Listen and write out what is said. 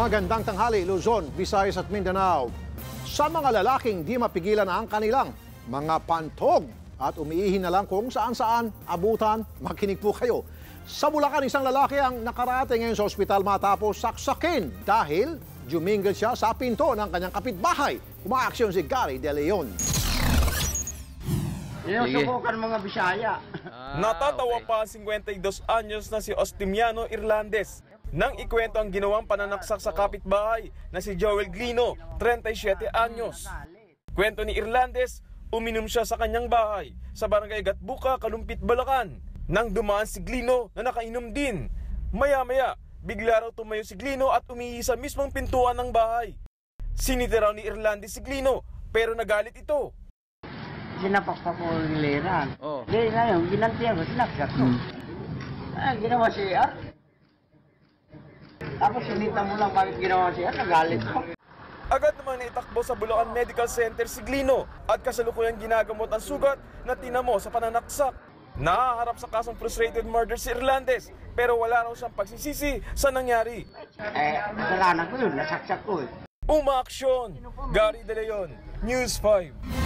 Magandang tanghali, Luzon, Visayas at Mindanao. Sa mga lalaking di mapigilan ang kanilang mga pantog at umiihi na lang kung saan-saan, abutan, makinig po kayo. Sa Bulacan, isang lalaki ang nakarating ngayon sa ospital matapos saksakin dahil jumingil siya sa pinto ng kanyang kapitbahay. Umaaksyon si Gary De Leon. Sinusubukan mga Bisaya. Natatawa pa ang 52 anyos na si Ostimiano Irlandes nang ikwento ang ginawang pananaksak sa kapitbahay na si Joel Glino, 37 anyos. Kwento ni Irlandes, uminom siya sa kanyang bahay sa barangay Gatbuka, Kalumpit, Balacan. Nang dumaan si Glino na nakainom din. Maya-maya, bigla raw tumayo si Glino at umihi sa mismong pintuan ng bahay. Sinita raw ni Irlandes si Glino pero nagalit ito. Sinapakpak ko yung liran. Oh. Di na yun, ginantiyan ko, sinaksak ko. Ah, ginawa siya. Tapos sinita mo lang bakit ginawa siya, nagalit ko. Agad naman naitakbo sa Bulacan Medical Center si Glino at kasalukuyang ginagamot ang sugat na tinamo sa pananaksak. Nahaharap sa kasong frustrated murder si Irlandes pero wala raw siyang pagsisisi sa nangyari. Eh, kasalanan ko yun, nasaksak ko eh. Umaaksyon! Gary De Leon, News 5.